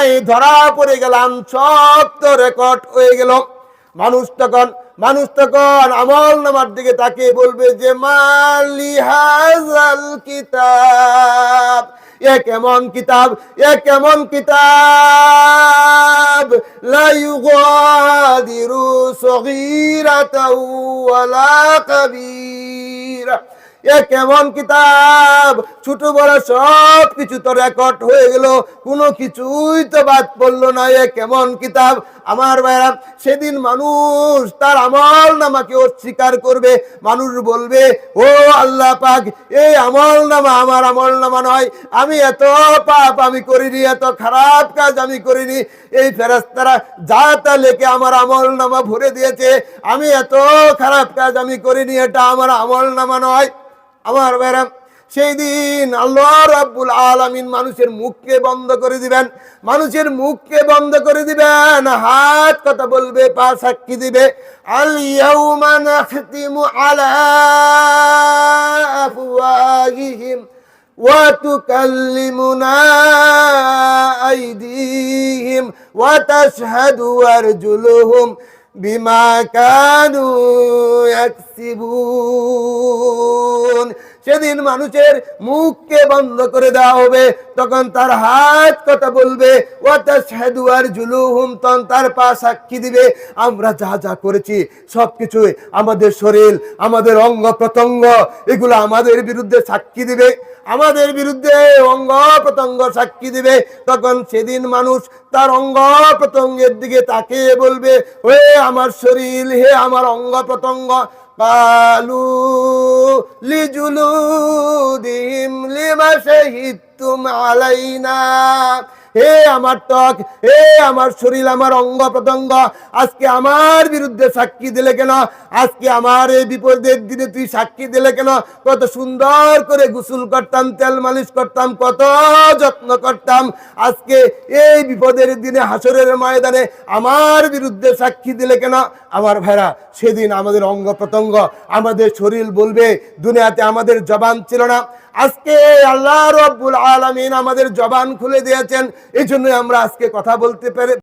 দুনিয়ায় ধরা পড়ে গেলাম, সব তো রেকর্ড হয়ে গেল। মানুষ তখন মানুষ তখন আমল নামার দিকে তাকে বলবে যে, মালি হাজাল কিতাব? এ কেমন কিতাব? এ কেমন কিতাব? লা ইউগাদিরু সগীরাতাও ওয়ালা কাবীরা। কেমন কিতাব? ছোট বড় সব কিছু তো রেকর্ড হয়ে গেল। কোনো কিছুই তো বাদ পড়ল না। এ কেমন কিতাব? আমার ভাইরা, সেদিন মানুষ তার আমল নামাকে অস্বীকার করবে। মানুষ বলবে, ও আল্লাহ পাক, এই আমল নামা আমার আমল নামা নয়। আমি এত পাপ আমি করিনি, এত খারাপ কাজ আমি করিনি। এই ফেরাস্তারা যা তা লেখে আমার আমল নামা ভরে দিয়েছে। আমি এত খারাপ কাজ আমি করিনি, এটা আমার আমল নামা নয়। আমার বেরাম সেই দিন আল্লাহ রাব্বুল আলামিন মানুষের মুখকে বন্ধ করে দিবেন মানুষের মুখকে বন্ধ করে দিবেন হাত কথা বলবে পা সাক্ষী দিবে আল ইয়াউমা নাখতিমু আলা আফওয়াহিহিম وتكلمنا أيديهم وتشهد أرجلهم بما كانوا يكسبون সেদিন মানুষের মুখকে বন্ধ করে দেওয়া হবে, তখন তার হাত কথা বলবে তার পা সাক্ষী দিবে, আমরা যা যা করেছি, সবকিছুই আমাদের শরীর, আমাদের অঙ্গ প্রত্যঙ্গ, এগুলো আমাদের বিরুদ্ধে সাক্ষী দিবে। আমাদের বিরুদ্ধে অঙ্গ প্রত্যঙ্গ সাক্ষী দিবে। তখন সেদিন মানুষ তার অঙ্গ প্রত্যঙ্গের দিকে তাকিয়ে বলবে ও আমার শরীর, হে আমার অঙ্গ প্রত্যঙ্গ। কালু লিজুলু দিম লিমা শহীদ তুম আলাই না হে আমার ত্বক, হে আমার শরীর, আমার অঙ্গ প্রত্যঙ্গ, আজকে আমার বিরুদ্ধে সাক্ষী দিলে কেন? আজকে আমার এই বিপদের দিনে তুই সাক্ষী দিলে কেন? কত সুন্দর করে গুসুল করতাম, তেল মালিশ করতাম, কত যত্ন করতাম। আজকে এই বিপদের দিনে হাসরের ময়দানে আমার বিরুদ্ধে সাক্ষী দিলে কেন? আমার ভাইরা, সেদিন আমাদের অঙ্গ প্রত্যঙ্গ, আমাদের শরীর বলবে, দুনিয়াতে আমাদের জবান ছিল না। আজকে আল্লাহ রব্বুল আলমিন আমাদের জবান খুলে দিয়েছেন এই আমরা আজকে কথা বলতে পেরে